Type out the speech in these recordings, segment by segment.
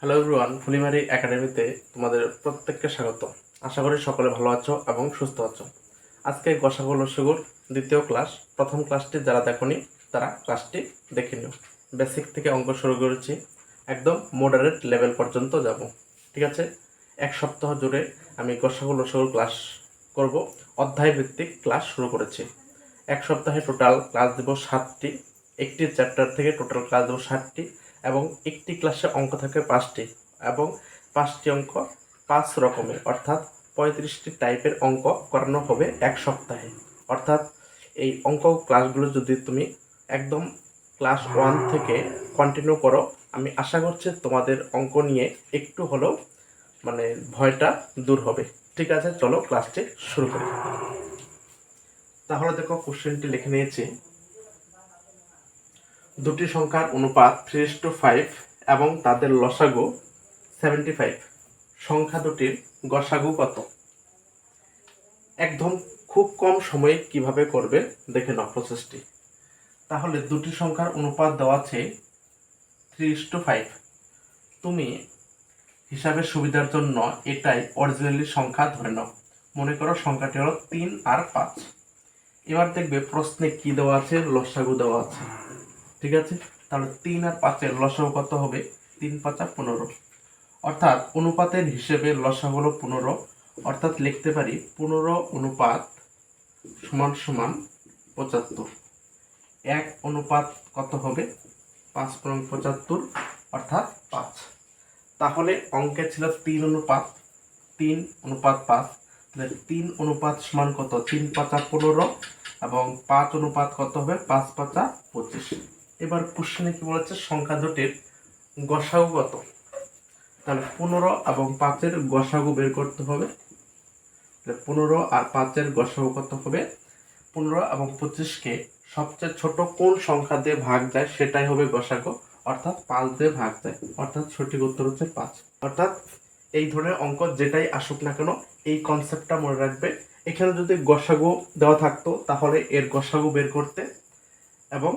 Hello everyone ফুলিমারি একাডেমিতে তোমাদের প্রত্যেককে স্বাগত আশা করি সকলে ভালো আছো এবং সুস্থ আছো। আজকে গসাগো লসগুর দ্বিতীয় ক্লাস, প্রথম ক্লাসটি যারা দেখোনি, তারা ক্লাসটি দেখে নিও। বেসিক থেকে অঙ্ক শুরু করেছি, একদম মডারেট লেভেল পর্যন্ত যাব। ঠিক আছে? এক সপ্তাহ জুড়ে আমি গসাগো লসগুর ক্লাস করব। অধ্যায় ভিত্তিক ক্লাস শুরু করেছি। এক সপ্তাহে টোটাল ক্লাস দেব সাতটি, একটি চ্যাপ্টার থেকে টোটাল ক্লাস দেবো ষাটটি এবং একটি ক্লাসে অঙ্ক থাকে পাঁচটি এবং পাঁচটি অঙ্ক পাঁচ রকমের অর্থাৎ পঁয়ত্রিশটি টাইপের অঙ্ক করানো হবে এক সপ্তাহে। অর্থাৎ এই অঙ্ক ক্লাসগুলো যদি তুমি একদম ক্লাস ওয়ান থেকে কন্টিনিউ করো, আমি আশা করছি তোমাদের অঙ্ক নিয়ে একটু হলেও মানে ভয়টা দূর হবে। ঠিক আছে, চলো ক্লাসটি শুরু করি। তাহলে দেখো কোশ্চেনটি লিখে নিয়েছি। দুটি সংখ্যার অনুপাত থ্রি টু ফাইভ এবং তাদের লসাগু সেভেন্টি ফাইভ সংখ্যা দুটির গসাগু কত? একদম খুব কম সময়ে কীভাবে করবে দেখে নাও প্রসেসটি তাহলে দুটি সংখ্যার অনুপাত দেওয়া আছে থ্রি টু ফাইভ তুমি হিসাবের সুবিধার জন্য এটাই অরিজিনালি সংখ্যা ধরে নাও। মনে করো সংখ্যাটি হলো তিন আর পাঁচ। এবার দেখবে প্রশ্নে কি দেওয়া আছে? লসাগু দেওয়া আছে। ঠিক আছে? তাহলে তিন আর পাঁচের লসাগু কত হবে? তিন পাঁচা পনেরো। অর্থাৎ অনুপাতের হিসেবে লসাগু হলো পনেরো। অর্থাৎ লিখতে পারি পনেরো অনুপাত সমান সমান পঁচাত্তর। এক অনুপাত কত হবে? পাঁচ পূরণ পঁচাত্তর, অর্থাৎ পাঁচ। তাহলে অঙ্কে ছিল তিন অনুপাত তিন অনুপাত পাঁচ। তাহলে তিন অনুপাত সমান কত? তিন পাঁচা পনেরো এবং পাঁচ অনুপাত কত হবে? পাঁচ পাঁচা পঁচিশ। এবার কোশ্চেনে কি বলেছে? সংখ্যা দুটির গসাগু কত তাহলে পনেরো এবং পাঁচের গসাগু বের করতে হবে। পনেরো আর পাঁচের গসাগু কত হবে? পনেরো এবং পঁচিশকে সবচেয়ে ছোট কোন সংখ্যা দিয়ে ভাগ যায়, সেটাই হবে গসাগু। অর্থাৎ পাঁচ দিয়ে ভাগ যায়। অর্থাৎ সঠিক উত্তর হচ্ছে পাঁচ। অর্থাৎ এই ধরনের অঙ্ক যেটাই আসুক না কেন, এই কনসেপ্টটা মনে রাখবে। এখানে যদি গসাগু দেওয়া থাকতো, তাহলে এর গসাগু বের করতে এবং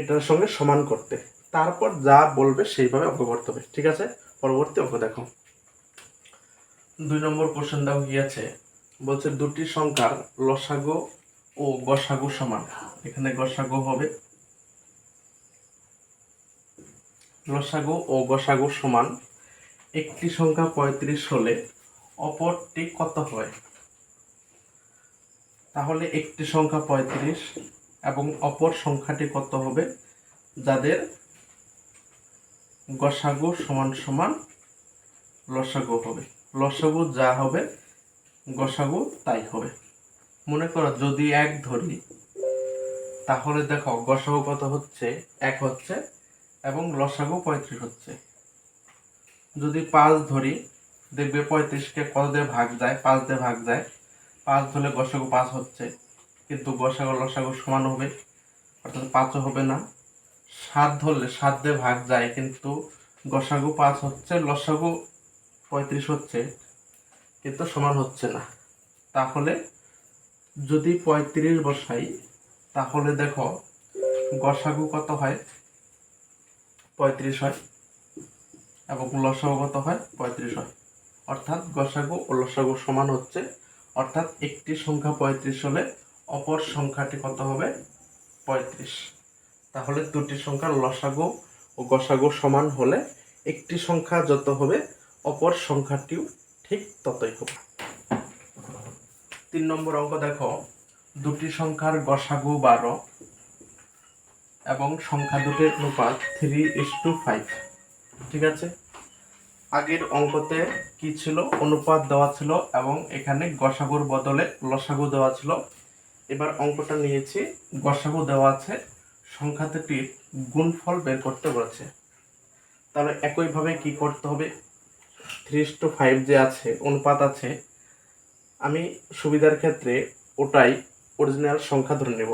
এটার সঙ্গে সমান করতে। তারপর যা বলবে সেইভাবে অঙ্ক করতে হবে, ঠিক আছে? পরবর্তী অঙ্ক দেখো। দুই নম্বর কোশ্চেন দাও, কি আছে? বলছে দুটি সংখ্যার লসাগু ও গসাগু সমান। এখানে গসাগু হবে। লসাগু ও গসাগু সমান। একটি সংখ্যা পঁয়ত্রিশ হলে অপরটি কত হয়? তাহলে একটি সংখ্যা পঁয়ত্রিশ এবং অপর সংখ্যাটি কত হবে? যাদের গসাগু সমান সমান লসাগু হবে। লসাগু যা হবে, গসাগু তাই হবে। মনে করো যদি এক ধরি, তাহলে দেখো গসাগু কত হচ্ছে? এক হচ্ছে এবং লসাগু পঁয়ত্রিশ হচ্ছে। যদি পাঁচ ধরি, দেখবে পঁয়ত্রিশকে কত দিয়ে ভাগ যায়? পাঁচ দিয়ে ভাগ যায়। পাঁচ ধরলে গসাগু পাঁচ হচ্ছে। কিন্তু গসাগু লসাগু সমান হবে, অর্থাৎ পাঁচও হবে না। সাত ধরলে সাত দিয়ে ভাগ যায়, কিন্তু গসাগু পাঁচ হচ্ছে, লসাগু পঁয়ত্রিশ হচ্ছে, কিন্তু সমান হচ্ছে না। তাহলে যদি পঁয়ত্রিশ বসাই, তাহলে দেখো গসাগু কত হয়? পঁয়ত্রিশ হয় এবং লসাগু কত হয়? পঁয়ত্রিশ হয়। অর্থাৎ গসাগু ও লসাগু সমান হচ্ছে, অর্থাৎ একটি সংখ্যা পঁয়ত্রিশ হলে অপর সংখ্যাটি কত হবে? পঁয়ত্রিশ। তাহলে দুটি সংখ্যার লসাগু ও গসাগু সমান হলে একটি সংখ্যা যত হবে, অপর সংখ্যাটিও ঠিক ততই হবে। তিন নম্বর অঙ্ক দেখো, দুটি সংখ্যার গসাগু বারো এবং সংখ্যা দুটির অনুপাত থ্রি ইস টু ফাইভ ঠিক আছে? আগের অঙ্কতে কি ছিল? অনুপাত দেওয়া ছিল এবং এখানে গসাগুর বদলে লসাগু দেওয়া ছিল। এবার অঙ্কটা নিয়েছি। গসাগু দেওয়া আছে। সংখ্যা দুটির গুণফল বের করতে বলেছে। তাহলে একইভাবে কি করতে হবে? থ্রি টু ফাইভ যে আছে, অনুপাত আছে, আমি সুবিধার ক্ষেত্রে ওটাই অরিজিনাল সংখ্যা ধরে নেব।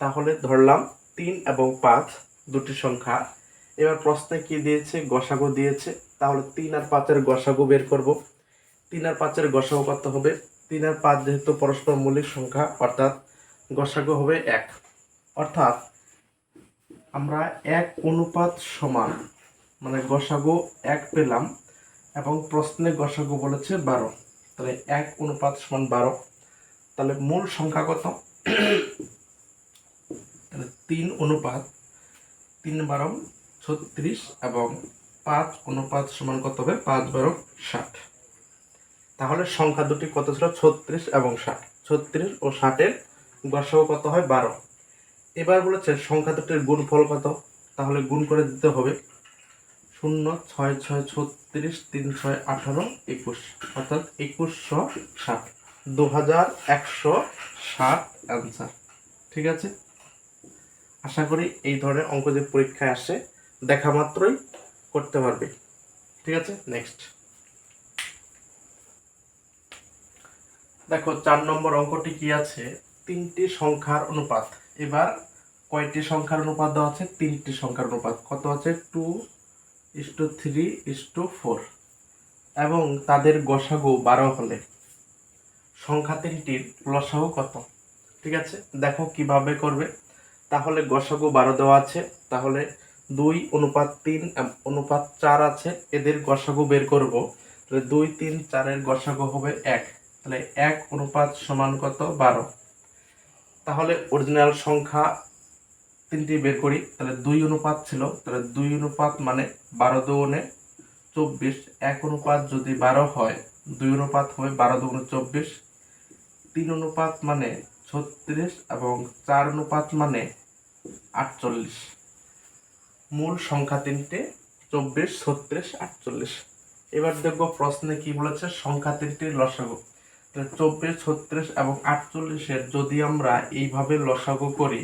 তাহলে ধরলাম তিন এবং পাঁচ, দুটি সংখ্যা। এবার প্রশ্নে কি দিয়েছে? গসাগু দিয়েছে। তাহলে তিন আর পাঁচের গসাগু বের করব। তিন আর পাঁচের গসাগু কত হবে? তিন আর পাঁচ যেহেতু পরস্পর মৌলিক সংখ্যা, অর্থাৎ গসাগু হবে এক। অর্থাৎ আমরা এক অনুপাত সমান মানে গসাগু এক পেলাম এবং প্রশ্নে গসাগু বলেছে বারো। তাহলে এক অনুপাত সমান বারো। তাহলে মূল সংখ্যা কত? তাহলে তিন অনুপাত, তিন বারো ছত্রিশ এবং পাঁচ অনুপাত সমান কত হবে? পাঁচ বারো ষাট। তাহলে সংখ্যা দুটি কত ছিল? ছত্রিশ এবং ষাট। ছত্রিশ ও ষাটের গসাগু কত হয়? বারো। এবার বলেছে সংখ্যা দুটির গুণফল কত? তাহলে গুণ করে দিতে হবে শূন্য ছয় ছয় ছত্রিশ তিন ছয় আঠারো একুশ। অর্থাৎ একুশশো ষাট। দু হাজার একশো ষাট অ্যান্সার ঠিক আছে? আশা করি এই ধরনের অঙ্ক যে পরীক্ষায় আসে, দেখা মাত্রই করতে পারবে। ঠিক আছে? নেক্সট দেখো, চার নম্বর অঙ্কটি কি আছে? তিনটি সংখ্যার অনুপাত। এবার কয়টি সংখ্যার অনুপাত দেওয়া আছে? তিনটি সংখ্যার অনুপাত। কত আছে? Two is to three is to four. এবং তাদের গসাগু বারো হলে সংখ্যা তিনটির লসাগু কত? ঠিক আছে? দেখো কীভাবে করবে। তাহলে গসাগু বারো দেওয়া আছে। তাহলে দুই অনুপাত তিন অনুপাত চার আছে। এদের গসাগু বের করব। তাহলে দুই, তিন, চারের গসাগু হবে এক। তাহলে এক অনুপাত সমান কত? বারো। তাহলে অরিজিনাল সংখ্যা তিনটি বের করি, তাহলে দুই অনুপাত ছিল, তাহলে দুই অনুপাত মানে বারো দুগুণে চব্বিশ, এক অনুপাত যদি বারো হয়, দুই অনুপাত হবে বারো দুগুণে চব্বিশ, তিন অনুপাত মানে ছত্রিশ এবং চার অনুপাত মানে আটচল্লিশ। মূল সংখ্যা তিনটে, চব্বিশ, ছত্রিশ, আটচল্লিশ। এবার দেখব প্রশ্নে কি বলেছে, সংখ্যা তিনটির লসাগু। চব্বিশ, ছত্রিশ এবং আটচল্লিশের যদি আমরা এইভাবে লসাগু করি,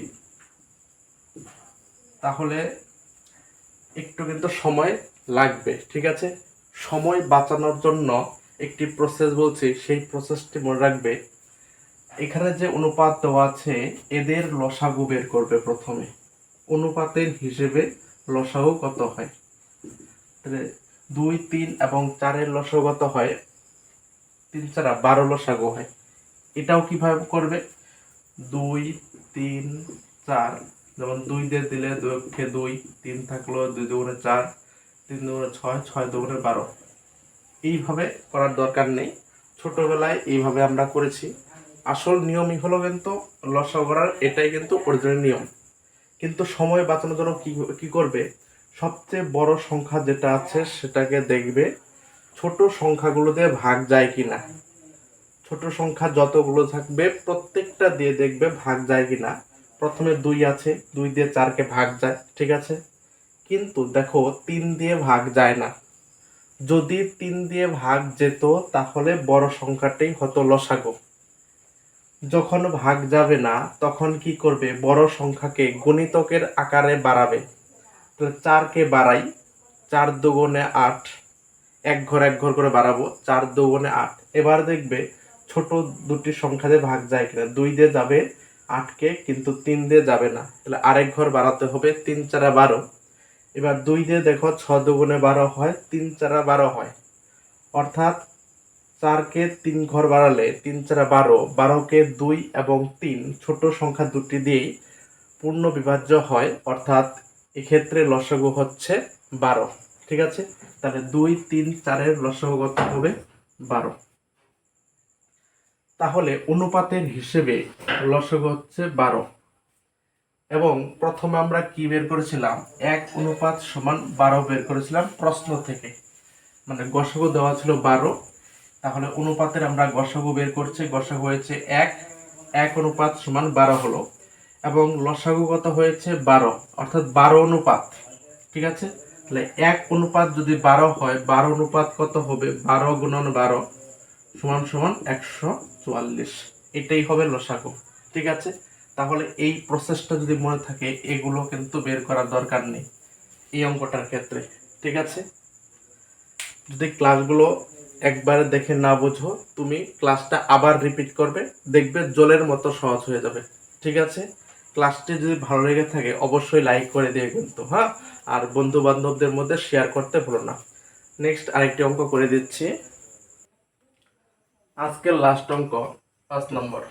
তাহলে একটু কিন্তু সময় লাগবে, ঠিক আছে? সময় বাঁচানোর জন্য একটি প্রসেস বলছি, সেই প্রসেসটি মনে রাখবে। এখানে যে অনুপাত দেওয়া আছে, এদের লসাগু বের করবে প্রথমে। অনুপাতের হিসেবে লসাগু কত হয়? দুই, তিন এবং চারের লসাগু কত হয়? তিন চারা বারো লসাগু হয়। এটাও কীভাবে করবে? দুই, তিন, চার। যেমন দুই দিয়ে দিলে দুই অক্ষে দুই, তিন থাকল দুই দুগুণে চার, তিন দুগুণে ছয় ছয় দুগুণে বারো। এইভাবে করার দরকার নেই। ছোটবেলায় এইভাবে আমরা করেছি। আসল নিয়মই হলো কিন্তু লসা করার, এটাই কিন্তু অরিজিনাল নিয়ম। কিন্তু সময় বাঁচানোর জন্য কি কি করবে? সবচেয়ে বড় সংখ্যা যেটা আছে সেটাকে দেখবে ছোট সংখ্যাগুলো দিয়ে ভাগ যায় কি না ছোট সংখ্যা যতগুলো থাকবে, প্রত্যেকটা দিয়ে দেখবে ভাগ যায় কি না প্রথমে দুই আছে, দুই দিয়ে চারকে ভাগ যায়, ঠিক আছে? কিন্তু দেখো, তিন দিয়ে ভাগ যায় না। যদি তিন দিয়ে ভাগ যেত, তাহলে বড় সংখ্যাটাই হতো লসাগো। যখন ভাগ যাবে না, তখন কি করবে? বড় সংখ্যাকে গণিতকের আকারে বাড়াবে। তাহলে চারকে বাড়াই, চার দুগুণে আট এক ঘর এক ঘর করে বাড়াবো, চার দুগুণে আট। এবার দেখবে ছোট দুটি সংখ্যা দিয়ে ভাগ যায় কিনা। দুই দিয়ে যাবে আটকে, কিন্তু তিন দিয়ে যাবে না। তাহলে আরেক ঘর বাড়াতে হবে, তিন চারা বারো। এবার দুই দিয়ে দেখো ছ দুগুণে বারো হয়, তিন চারা বারো হয়। অর্থাৎ চারকে তিন ঘর বাড়ালে তিন চারা বারো, বারোকে দুই এবং তিন, ছোট সংখ্যা দুটি দিয়েই পূর্ণ বিভাজ্য হয়। অর্থাৎ এক্ষেত্রে লসাগু হচ্ছে বারো। ঠিক আছে? তাহলে দুই, তিন, চারের লসাগু কত হবে বারো। তাহলে অনুপাতের হিসেবে লসাগু হচ্ছে বারো। এবং প্রথমে আমরা কি বের করেছিলাম? এক অনুপাত সমান বারো বের করেছিলাম প্রশ্ন থেকে। মানে গসাগু দেওয়া ছিল বারো। তাহলে অনুপাতের আমরা গসাগু বের করছি, গসাগু হয়েছে এক। এক অনুপাত সমান বারো হলো। এবং লসাগু কত হয়েছে বারো, অর্থাৎ বারো অনুপাত। ঠিক আছে? তাহলে এক অনুপাত যদি বারো হয়, বারো অনুপাত কত হবে? বারো গুণন বারো সমান সমান একশো চুয়াল্লিশ। এটাই হবে লসাগু, ঠিক আছে? তাহলে এই প্রসেসটা যদি মনে থাকে, এগুলো কিন্তু বের করার দরকার নেই এই অঙ্কটার ক্ষেত্রে, ঠিক আছে? যদি ক্লাসগুলো একবারে দেখে না বোঝো, তুমি ক্লাসটা আবার রিপিট করবে, দেখবে জলের মতো সহজ হয়ে যাবে, ঠিক আছে? ক্লাসটি যদি ভালো লেগে থাকে, অবশ্যই লাইক করে দিয়ে কিন্তু হ্যাঁ? আর বন্ধু বান্ধবদের মধ্যে শেয়ার করতে ভুলো না। নেক্সট আরেকটি অঙ্ক করে দিচ্ছি। আজকের লাস্ট অঙ্ক, পাঁচ নম্বর।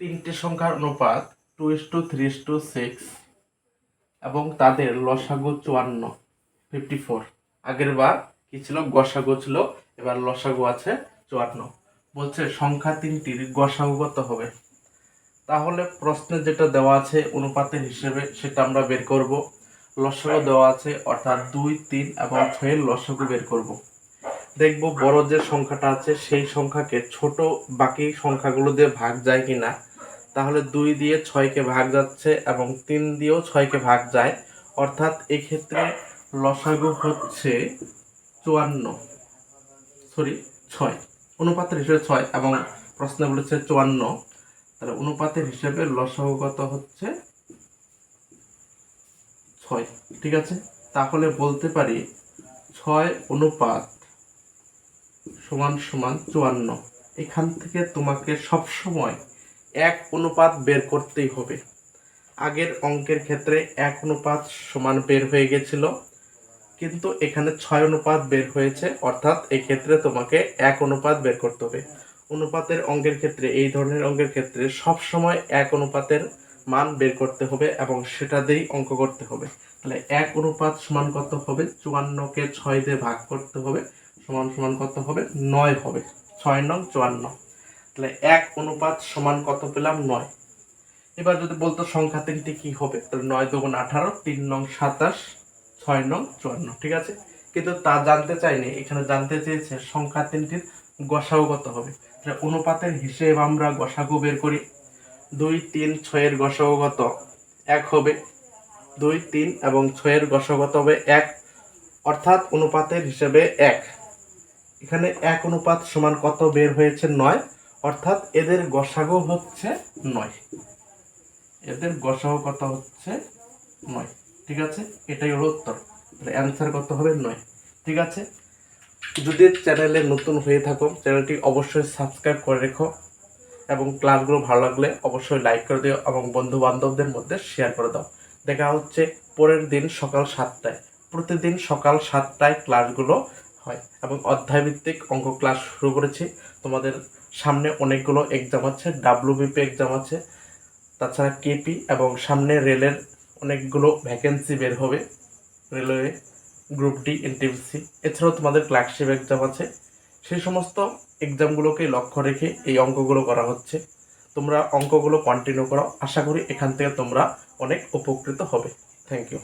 তিনটি সংখ্যার অনুপাত two is to three is to six এবং তাদের লসাগু চুয়ান্ন ফিফটি ফোর আগের বার কি ছিল? গসাগু ছিল, এবার লসাগু আছে চুয়ান্ন। বলছে সংখ্যা তিনটির গসাগু কত হবে? তাহলে প্রশ্নে যেটা দেওয়া আছে অনুপাতের হিসেবে সেটা আমরা বের করব। লসাগু দেওয়া আছে, অর্থাৎ দুই, তিন এবং ছয়ের লসাগু বের করব। দেখব বড় যে সংখ্যাটা আছে, সেই সংখ্যাকে ছোট বাকি সংখ্যাগুলো দিয়ে ভাগ যায় কিনা। তাহলে দুই দিয়ে ছয়কে ভাগ যাচ্ছে এবং তিন দিয়েও ছয়কে ভাগ যায়। অর্থাৎ এক্ষেত্রে লসাগু হচ্ছে চুয়ান্ন সরি ছয়। অনুপাতের হিসেবে ছয় এবং প্রশ্নে বলেছে চুয়ান্ন। তাহলে অনুপাতের হিসেবে লসাগু কত হচ্ছে? ছয়, ঠিক আছে? তাহলে বলতে পারি ছয় অনুপাত সমান সমান চুয়ান্ন। এখান থেকে তোমাকে সব সময় এক অনুপাত বের করতেই হবে। আগের অঙ্কের ক্ষেত্রে এক অনুপাত সমান বের হয়ে গেছিল, কিন্তু এখানে ছয় অনুপাত বের হয়েছে, অর্থাৎ এক্ষেত্রে তোমাকে এক অনুপাত বের করতে হবে। অনুপাতের অঙ্কের ক্ষেত্রে, এই ধরনের অঙ্কের ক্ষেত্রে সব সময় এক অনুপাতের মান বের করতে হবে এবং সেটা দিয়েই অঙ্ক করতে হবে। তাহলে এক অনুপাত সমান কত হবে? চুয়ান্নকে ছয় দিয়ে ভাগ করতে হবে। সমান সমান কত হবে? নয় হবে। ছয় নং চুয়ান্ন। তাহলে এক অনুপাত সমান কত পেলাম? নয়। এবার যদি বলতো সংখ্যা তিনটি কি হবে? তাহলে নয় দুগুণ আঠারো, তিন নং সাতাশ, ছয় নং চুয়ান্ন, ঠিক আছে? কিন্তু তা জানতে চাইনি, এখানে জানতে চেয়েছে সংখ্যা তিনটির গসাগু কত হবে? তাহলে অনুপাতের হিসেব আমরা গসাগু বের করি। দুই তিন ছয়ের গসাগু কত এক হবে। দুই তিন এবং ছয়ের গসগত হবে এক, অর্থাৎ অনুপাতের হিসেবে এক। এখানে এক অনুপাত সমান কত বের হয়েছে নয়, অর্থাৎ এদের গসাগু হচ্ছে নয়। এদের গসাগু কত হচ্ছে নয়। ঠিক আছে? এটাই হলো উত্তর। তাহলে অ্যান্সার কত হবে? নয়। ঠিক আছে? যদি চ্যানেলে নতুন হয়ে থাকো, চ্যানেলটি অবশ্যই সাবস্ক্রাইব করে রেখো। এবং ক্লাসগুলো ভালো লাগলে অবশ্যই লাইক করে দিও এবং বন্ধু বান্ধবদের মধ্যে শেয়ার করে দাও। দেখা হচ্ছে পরের দিন সকাল সাতটায়। প্রতিদিন সকাল সাতটায় ক্লাসগুলো হয় এবং অধ্যায়ভিত্তিক অঙ্ক ক্লাস শুরু করেছি। তোমাদের সামনে অনেকগুলো এক্সাম আছে ডাব্লিউবিপি এক্সাম আছে, তাছাড়া কেপি এবং সামনে রেলের অনেকগুলো ভ্যাকেন্সি বের হবে। রেলওয়ে গ্রুপ ডি এনটিপিসি এছাড়াও তোমাদের ক্লার্কশিপ এক্সাম আছে। সেই সমস্ত এক্সামগুলোকে লক্ষ্য রেখে এই অঙ্কগুলো করা হচ্ছে। তোমরা অঙ্কগুলো কন্টিনিউ করো। আশা করি এখান থেকে তোমরা অনেক উপকৃত হবে। Thank you